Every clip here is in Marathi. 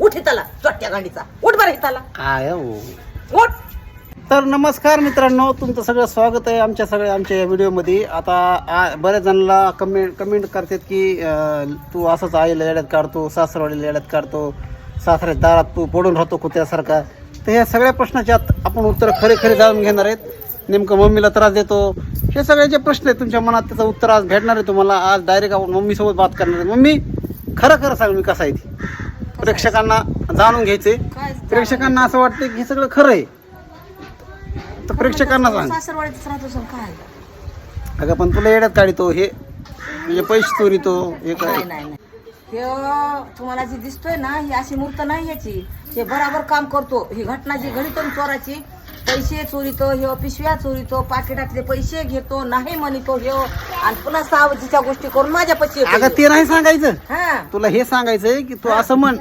उठ त्याला चोट्या गांडीचा. उठ बरं त्याला आय हो. उठ. तर नमस्कार मित्रांनो तुमचं सगळं स्वागत आहे आमच्या सगळ्या आमच्या या व्हिडिओमध्ये. आता आ- बऱ्याच जणांना कमेंट कमेंट करतात की अं, तू असंच आईला येड्यात काढतो सासरवाडीला येड्यात काढतो सासऱ्या दारात तू पडून राहतो कुत्र्यासारखा. तर ह्या सगळ्या प्रश्नाच्या आत आपण उत्तर खरे खरे जाणून घेणार आहेत. नेमकं मम्मीला त्रास देतो. हे सगळे जे प्रश्न आहेत तुमच्या मनात त्याचं उत्तर आज भेटणार आहे तुम्हाला. आज डायरेक्ट आपण मम्मीसोबत बात करणार आहे. मम्मी खरं खरं सांग मी कसा आहे ती. प्रेक्षकांना जाणून घ्यायचे. प्रेक्षकांना असं वाटतं की हे सगळं खरं आहे. तर प्रेक्षकांना सांग. राहतो काय? अगं पण तुला येड्यात काढतो हे म्हणजे पैसे चोरीतो हे काय? नाही नाही हे तुम्हाला जी दिसतोय ना ही अशी मूर्त नाही याची. हे बराबर काम करतो. ही घटना जी घडीतो ना चोराची पैसे चोरीतो हे पिशव्या चोरीतो पाकिटातले पैसे घेतो नाही म्हणतो हे. आणि पुन्हा सावजीच्या गोष्टी करून माझ्या पैसे अगं ते नाही सांगायचं. हा. तुला हे सांगायचंय की तू असं म्हण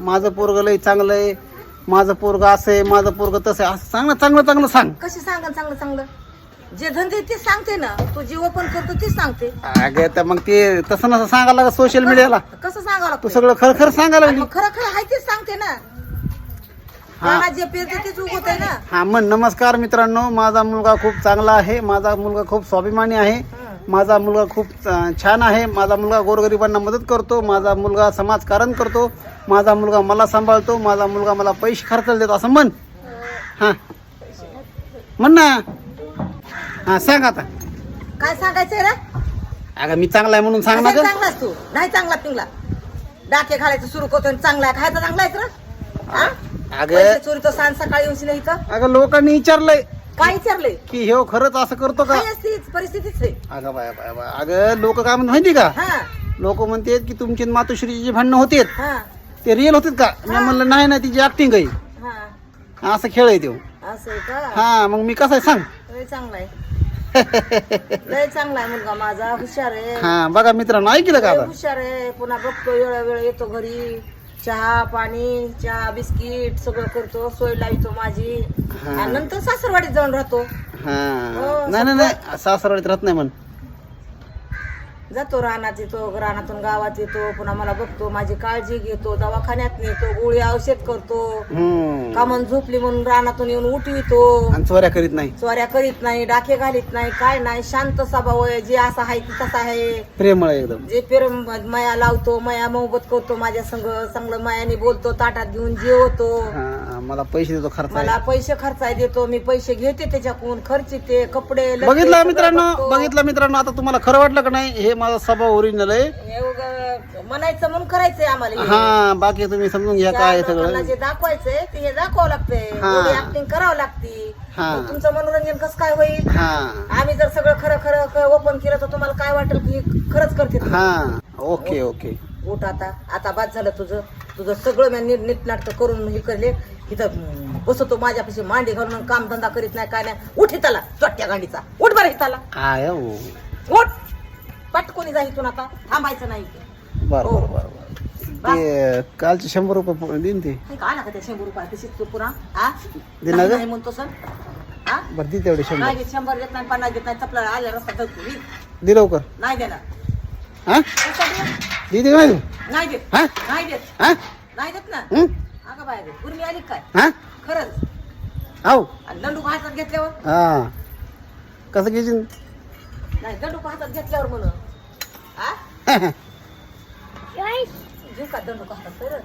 माझं पोरग लय चांगलं आहे माझं पोरग असं आहे माझं पोरग तसं आहे. असं सांग ना चांगलं चांगलं सांग. कसे सांगा चांगलं चांगलं? जे धंदे ते सांगते ना. तो जे ओपन करतो ते सांगते. अगं तर मग ते तसं नसं सांगायला लागत सोशल मीडियाला कसं सांगावं तू लागतं सगळं खरं खरं सांगायला लागली मग खरं खरं आहे तेच सांगते ना. हा. मनात जे पेरते तेच उगवत आहे ना? हा म्हण नमस्कार मित्रांनो. माझा मुलगा खूप चांगला आहे. माझा मुलगा खूप स्वाभिमानी आहे. माझा मुलगा खूप छान आहे. माझा मुलगा गोरगरिबांना मदत करतो. माझा मुलगा समाजकारण करतो. माझा मुलगा मला सांभाळतो. माझा मुलगा मला पैसे खर्चायला देतो. असं म्हण. हा. म्हण ना. हा सांग आता. काय सांगायचंय रे? अगं मी चांगला आहे म्हणून सांग ना ग. चांगलाच तू? नाही चांगला पिंगला. डाके घालायचं सुरू करतो आणि चांगला आहे. खायचा चांगला आहे का अगं पैसे चोरी तो सांज सकाळी येऊन इथं? अगं लोकांनी विचारलंय. काय विचारले की हे खरंच असं करतो का? काय असते परिस्थितीच आहे. अगं बाय बाय बाय. अगं लोक काय म्हणतात माहिती का? हा. लोक म्हणतात की तुमची आणि मातोश्रीची जी भांडणं होते हा. ते रिअल होते का? मी म्हणलं नाही ना तिची ऍक्टिंग आहे. हा. असं खेळ आहे तो. असं आहे का? हा मग मी कसं आहे सांग. लय चांगला आहे. लय चांगला आहे मुलगा माझा हुशार आहे. हा बघा मित्रांनो ऐकलं का लय आता? हुशार आहे. पुन्हा बघतो वेळ वेळ येतो घरी. चहा पाणी चहा बिस्किट सगळं करतो सोय लावतो माझी. आणि नंतर सासरवाडीत जाऊन राहतो. हा. हो, नाही नाही नाही सासरवाडीत राहत नाही म्हण. जातो रानात येतो रानातून गावात येतो पुन्हा मला बघतो माझी काळजी घेतो दवाखान्यात नेतो गोळी औषध करतो. हम्म. कामन झोपली म्हणून रानातून येऊन उठवितो. आणि चोऱ्या करीत नाही. चोऱ्या करीत नाही डाके घालीत नाही काय नाही शांत स्वभाव आहे जे असा आहे ती तसा आहे. प्रेमळ आहे एकदम. जे पेर माया लावतो माया मोहबत करतो माझ्या संग चांगलं मायाने बोलतो ताटात घेऊन जेवतो. हा. मला पैसे देतो खर्च मला पैसे खर्चाय देतो मी पैसे घेते त्याच्याकडून खर्चिते कपडे लत्ते बघितलं सगळं मित्रांनो बघतो. बघितलं मित्रांनो आता तुम्हाला खरं वाटलं का नाही हे माझा स्वभाव ओरिजिनल आहे हे उगा म्हणायचं म्हणून करायचंय आम्हाला हे. हा बाकी तुम्ही समजून घ्या काय आहे चार लोकांना सगळं जे दाखवायचंय ते हे दाखवावं लागतंय हा. ऍक्टिंग करावं लागती हा. मग तुमचं मनोरंजन कसं काय होईल हा आम्ही जर सगळं खरं खरं ओपन केलं तर तुम्हाला काय वाटेल की खरंच करते. हा ओके ओके उठ आता. आता बाद झालं तुझं. तुझं सगळं मी नीट नीटनाटक करून हे करले. इथं बसतो माझ्यापाशी मांडी घालून काम धंदा करीत नाही काय नाही. उठ त्याला चोट्या गांडीचा. उठ बरं त्याला आय हो उठ. पटकोनी जा इथून आता. थांबायचं नाही बर हो. बर बर. बर ते कालचे शंभर रुपये प- देईन ते. हे का आला का त्या शंभर रुपये तशीच तू पुन्हा हा नाही. नाही म्हणतो सर. हा बरं दे तेवढे शंभर. नाही शंभर देत नाही पन्नास देत नाही चपला आल्या रस्ता धरतो मी दे लवकर. नाही देणार. हा पैसा दे. दे दे नाही तू नाही देत. हा? नाही देत. हा? नाही देत ना. हं? अगं बाय पूर्वी आली काय हा? खरंच. आहो आणि दंडूक हातात घेतल्यावर? हा. कसं घ्यायची नाही दंडूक हातात घेतल्यावर म्हणून. हा? घेऊ का दंडूक हातात तर